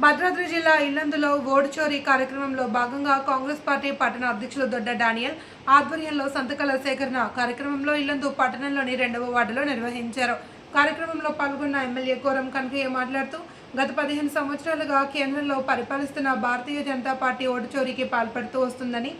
భద్రాద్రి జిల్లా ఇల్లందులో ఓటు చోరీ కార్యక్రమంలో భాగంగా కాంగ్రెస్ పార్టీ పట్టణ అధ్యక్షులు దొడ్డ డానియల్ ఆధ్వర్యంలో సంతకాల సేకరణ కార్యక్రమంలో ఇల్లందు పట్టణంలోని రెండవ వార్డులో నిర్వహించారు. కార్యక్రమంలో పాల్గొన్న ఎమ్మెల్యే కోరం కనకయ్య మాట్లాడుతూ గత పదిహేను సంవత్సరాలుగా కేంద్రంలో పరిపాలిస్తున్న భారతీయ జనతా పార్టీ ఓటు చోరీకి పాల్పడుతూ వస్తుందని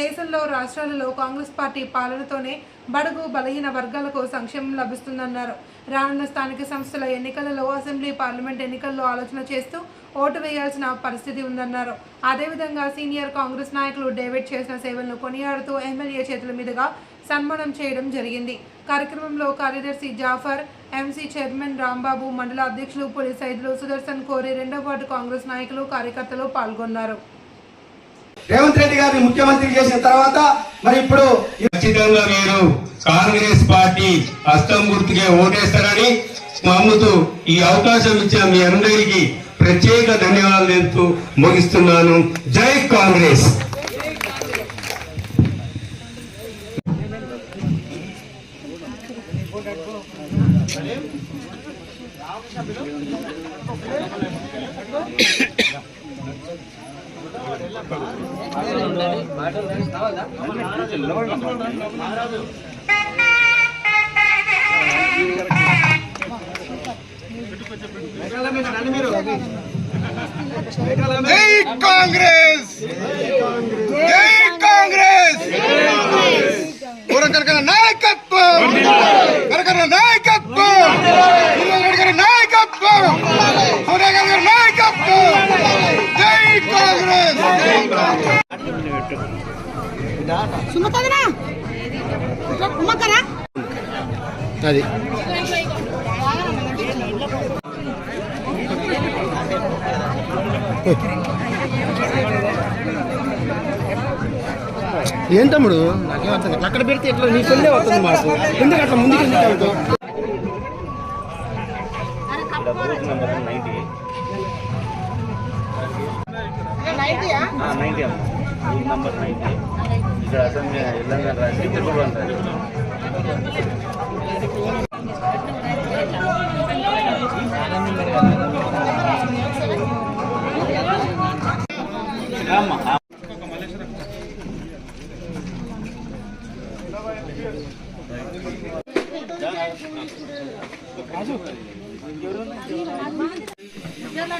దేశంలో రాష్ట్రాలలో కాంగ్రెస్ పార్టీ పాలనతోనే బడుగు బలహీన వర్గాలకు సంక్షేమం లభిస్తుందన్నారు. రానున్న స్థానిక సంస్థల ఎన్నికలలో అసెంబ్లీ పార్లమెంట్ ఎన్నికల్లో ఆలోచన చేస్తూ ఓటు వేయాల్సిన పరిస్థితి ఉందన్నారు. అదేవిధంగా సీనియర్ కాంగ్రెస్ నాయకులు డేవిడ్ చేసిన సేవలను కొనియాడుతూ ఎమ్మెల్యే చేతుల మీదుగా సన్మానం చేయడం జరిగింది. కార్యక్రమంలో కార్యదర్శి జాఫర్ ఎంసీ చైర్మన్ రాంబాబు మండల అధ్యక్షులు పులి సైదులు సుదర్శన్ కోరి రెండవ వార్డు కాంగ్రెస్ నాయకులు కార్యకర్తలు పాల్గొన్నారు. రేవంత్ రెడ్డి గారిని ముఖ్యమంత్రి చేసిన తర్వాత మరి ఇప్పుడు ఖచ్చితంగా మీరు కాంగ్రెస్ పార్టీ హస్తం గుర్తుకే ఓటేస్తారని నమ్ముతూ ఈ అవకాశం ఇచ్చిన మీ అందరికీ ప్రత్యేక ధన్యవాదాలు తెలుపుతూ ముగిస్తున్నాను. జై కాంగ్రెస్. జై కాంగ్రెస్! జై కాంగ్రెస్! కనకన నాయకత్వం! కనకన నాయకత్వం! అది. ఏం తమ్ముడు? నాకేం అర్థం కాదు. అక్కడ పెడితే ఎట్లా? నీ పెళ్ళే వస్తుంది మాకు. ఎందుకు అట్లా ముందుకు ఎందుకు వెళ్తావు? నైన్టీయా నైన్టీ అమ్మ. ఈ నంబర్ నైన్టీ. ఇక్కడ అసెంబ్లీ ఎల్లంగా రాసి తిరుపతి అంటారు ఇంటికాడ పెట్టబట్టుకోవాలి మీ అందరూ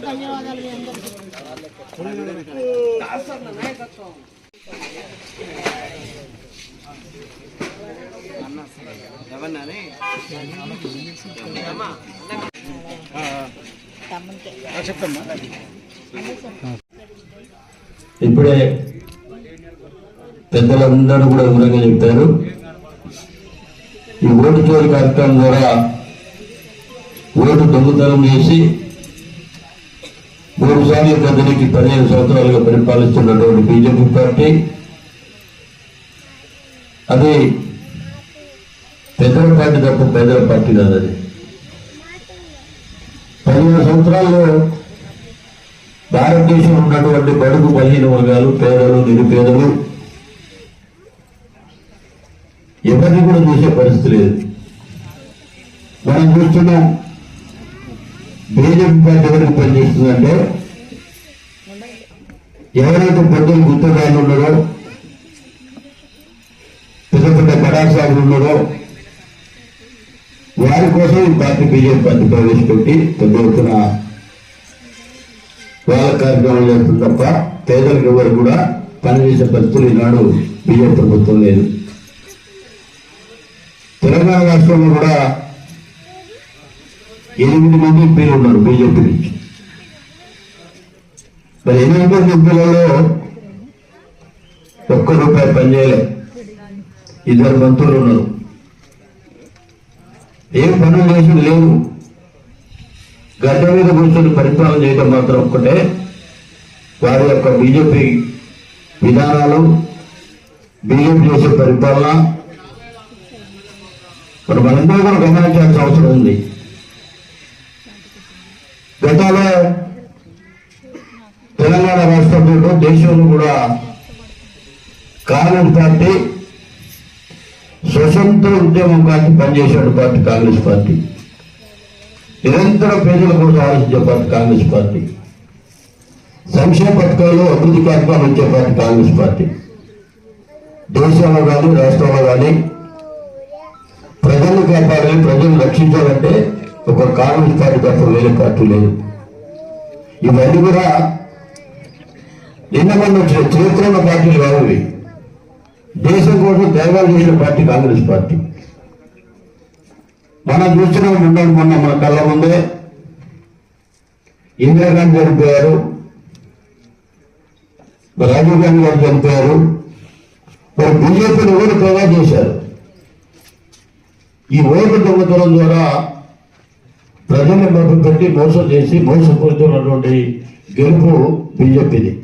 ధన్యవాదాలు మీ అందరికీ చెప్తామ్మా ఇప్పుడే పెద్దలందరూ కూడా వివరంగా చెప్పారు. ఈ ఓటు చోరు కార్యక్రమం ద్వారా ఓటు దొంగతనం చేసి మూడు సార్లు గద్దరికి పదిహేను సంవత్సరాలుగా పరిపాలిస్తున్నటువంటి బీజేపీ పార్టీ. అది పెద్దల పార్టీ తప్ప పేదల పార్టీ కాదు అది పదిహేను సంవత్సరాల్లో భారతదేశంలో ఉన్నటువంటి బడుగు బలహీన వర్గాలు పేదలు నిరుపేదలు ఎవరిని కూడా చూసే పరిస్థితి లేదు. మనం చూస్తున్నాం బీజేపీ పార్టీ ఎవరికి పనిచేస్తుందంటే ఎవరైతే పెద్దలు గుర్తురాయలు ఉన్నారో పెద్ద పెద్ద కళాశాలలు ఉన్నారో వారి కోసం ఈ పార్టీ బీజేపీ పార్టీ ప్రవేశపెట్టి పెద్ద ఎత్తున వాళ్ళ కార్యక్రమం చేస్తుంది తప్ప పేదలకు ఎవరు కూడా పనిచేసే పరిస్థితులు ఈనాడు బీజేపీ ప్రభుత్వం లేదు. తెలంగాణ రాష్ట్రంలో కూడా ఎనిమిది మంది ఎంపీలు ఉన్నారు బీజేపీ నుంచి. మరి ఎనిమిది మంది ఎంపీలలో ఒక్క రూపాయి పనిచేయలే ఇద్దరు మంత్రులు ఉన్నారు. ఏం పనులు చేసిన లేవు గడ్డ మీద కూర్చొని పరిపాలన చేయడం మాత్రం ఒక్కటే. వారి యొక్క బీజేపీ విధానాలు బీజేపీ చేసే పరిపాలన. మరి మనందరూ కూడా గమనించాల్సిన అవసరం ఉంది. గతంలో తెలంగాణ రాష్ట్రం దేశంలో కూడా కాంగ్రెస్ పార్టీ స్వతంత్ర ఉద్యమం కానీ పనిచేసే పార్టీ కాంగ్రెస్ పార్టీ. నిరంతరం పేదల కోసం ఆలోచించే పార్టీ కాంగ్రెస్ పార్టీ. సంక్షేమ పథకాల్లో అభివృద్ధి కార్యక్రమాలు వచ్చే పార్టీ కాంగ్రెస్ పార్టీ. దేశంలో కానీ రాష్ట్రంలో కానీ ప్రజలను కాపాడాలి ప్రజలను రక్షించాలంటే ఒక కాంగ్రెస్ పార్టీ తప్ప వేరే పార్టీ లేదు. ఇవన్నీ కూడా నిన్న మొన్న వచ్చిన చరిత్ర ఉన్న పార్టీలు కావు దేశం కోసం త్యాగాలు చేసిన పార్టీ కాంగ్రెస్ పార్టీ. మనం చూస్తున్నాం మొన్న మొన్న మన కళ్ళ ముందే. ఇందిరాగాంధీ చనిపోయారు రాజీవ్ గాంధీ గారు చనిపోయారు మరి బీజేపీని ఓటు తేడా చేశారు? ఈ ఓటు దొంగతనం ద్వారా ప్రజల్ని మభ్య పెట్టి మోసం చేసి మోసపోతున్నటువంటి గెలుపు బీజేపీది.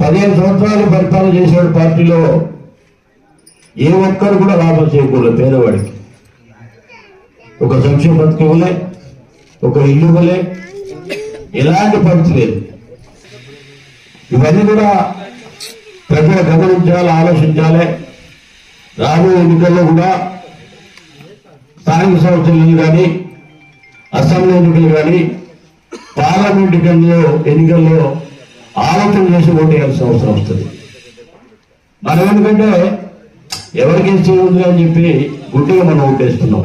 పదిహేను సంవత్సరాలు పరిపాలన చేసిన పార్టీలో ఏ ఒక్కరు కూడా లాభం చేయకూడదు పేదవాడికి. ఒక సంక్షేమ పథకం ఇవ్వలే ఒక ఇల్లు ఇవ్వలే. ఎలాంటి పరిస్థితి లేదు. ఇవన్నీ కూడా ప్రజలు గమనించాలి ఆలోచించాలి. రాబోయే ఎన్నికల్లో కూడా స్థానిక సంస్థలు కానీ అసెంబ్లీ ఎన్నికలు కానీ పార్లమెంట్ ఎన్నికల్లో ఎన్నికల్లో ఆలోచన చేసి ఓటేయాల్సిన అవసరం వస్తుంది. మనం ఎందుకంటే ఎవరికి ఇస్తే అని చెప్పి గుడ్డిగా మనం ఓటేస్తున్నాం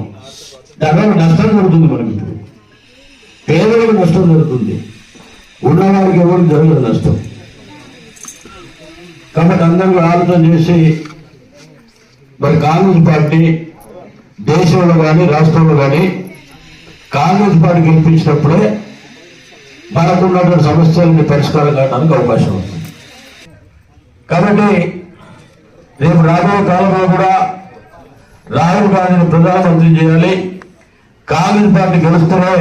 దానివల్ల నష్టం జరుగుతుంది మనకి. పేదలకు నష్టం జరుగుతుంది. ఉన్నవారికి ఎవరికి జరగదు నష్టం. కాబట్టి అందరూ ఆలోచన చేసి మరి కాంగ్రెస్ పార్టీ దేశంలో కానీ రాష్ట్రంలో కానీ కాంగ్రెస్ పార్టీ గెలిపించినప్పుడే మనకున్నటువంటి సమస్యలని పరిష్కారం కావడానికి అవకాశం ఉంది కాబట్టి రేపు రాబోయే కాలంలో కూడా రాహుల్ గాంధీని ప్రధానమంత్రి చేయాలి. కాంగ్రెస్ పార్టీ గెలుస్తూనే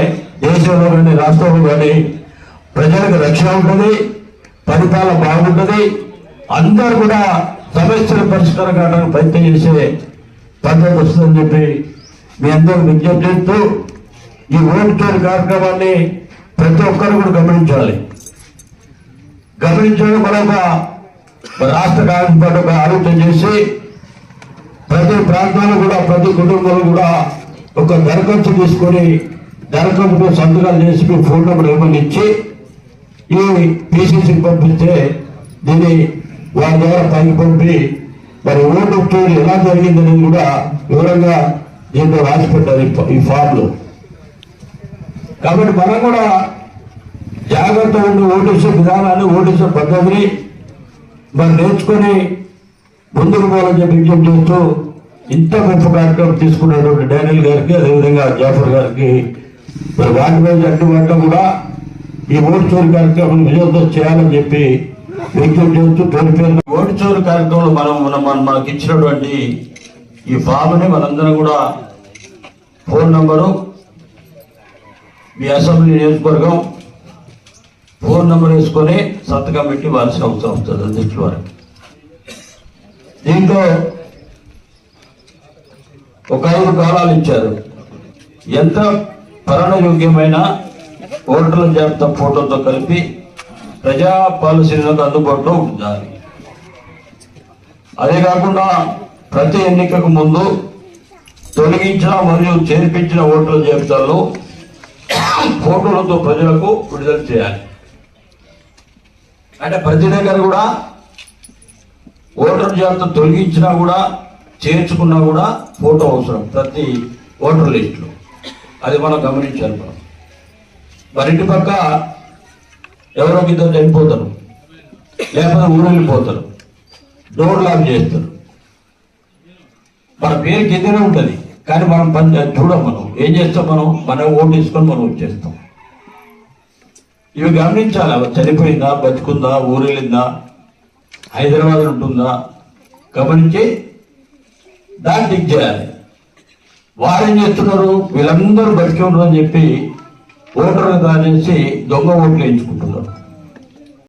దేశంలో కానీ రాష్ట్రంలో కానీ ప్రజలకు రక్షణ ఉంటుంది పరిపాలన బాగుంటుంది. అందరూ కూడా సమస్యల పరిష్కారం కావడానికి ప్రయత్నం చేసే పద్ధతి వస్తుందని చెప్పి మీ అందరూ విజ్ఞప్తి చేస్తూ ఈ ఓటు చోరు కార్యక్రమాన్ని ప్రతి ఒక్కరు కూడా గమనించాలి. గమనించడం మరొక రాష్ట్ర కాంగ్రెస్ పార్టీ ఆలోచన చేసి ప్రతి ప్రాంతాలు కూడా ప్రతి కుటుంబంలో కూడా ఒక దరఖాస్తు తీసుకొని దరఖాస్తు సంతకాలు చేసి మీ ఫోన్ నెంబర్ ఇవ్వమని ఇచ్చి ఈ పీసీసీకి పంపిస్తే దీన్ని వారి ద్వారా పైకి పంపి మరి ఓటు చోరీ ఎలా జరిగిందనేది కూడా వివరంగా దీంట్లో రాసి పెట్టారు ఈ ఫా- కాబట్టి మనం కూడా జాగ్రత్త ఉండి ఓటేసే విధానాన్ని ఓటేసే పద్ధతిని మరి నేర్చుకొని ముందుకు పోవాలని చెప్పి విజ్ఞప్తి చేస్తూ ఇంత గొప్ప కార్యక్రమం తీసుకున్నటువంటి డానియల్ గారికి అదేవిధంగా జాఫర్ గారికి మరి వాటి మీద కూడా ఈ ఓడిచోరు కార్యక్రమం విజయవంతం చేయాలని చెప్పి విజ్ఞప్తి చేస్తూ పేరు పేరు ఓడిచోరు కార్యక్రమంలో మనం మనం మనం- మనకి ఇచ్చినటువంటి ఈ ఫామ్ని మనందరం కూడా ఫోన్ నంబరు మీ అసెంబ్లీ నియోజకవర్గం ఫోన్ నంబర్ వేసుకొని సంతకం పెట్టి వారి అవసరం వస్తుంది అధ్యక్షుల వారికి దీంతో ఒక ఐదు కాలాలు ఇచ్చారు. ఎంత పరణయోగ్యమైన ఓటర్ల జాబితా ఫోటోతో కలిపి ప్రజా పాలసీలకు అందుబాటులో ఉండాలి అదే కాకుండా ప్రతి ఎన్నికకు ముందు తొలగించిన మరియు చేర్పించిన ఓటర్ల జాబితాలో ఫోటోలతో ప్రజలకు విడుదల చేయాలి. అంటే ప్రతి దగ్గర కూడా ఓటర్ జాబితా తొలగించినా కూడా చేర్చుకున్నా కూడా ఫోటో అవసరం ప్రతి ఓటర్ లిస్టులో. అది మనం గమనించాలి మనం. మరింటి పక్క ఎవరో ఇద్దరు చనిపోతారు. లేకపోతే ఊరు వెళ్ళిపోతారు. డోర్ లాక్ చేస్తారు. మన పేరు కిందనే ఉంటుంది. కానీ మనం పని చూడం మనం. ఏం చేస్తాం మనం? మనం ఓటు తీసుకొని మనం వచ్చేస్తాం. ఇవి గమనించాలి? చనిపోయిందా? బతుకుందా? ఊరు వెళ్ళిందా? హైదరాబాద్ ఉంటుందా? గమనించి దాన్ని టిక్ చేయాలి. వారు ఏం చేస్తున్నారు? వీళ్ళందరూ బతికి ఉండరు అని చెప్పి ఓటర్లు దానేసి దొంగ ఓట్లు వేయించుకుంటున్నారు.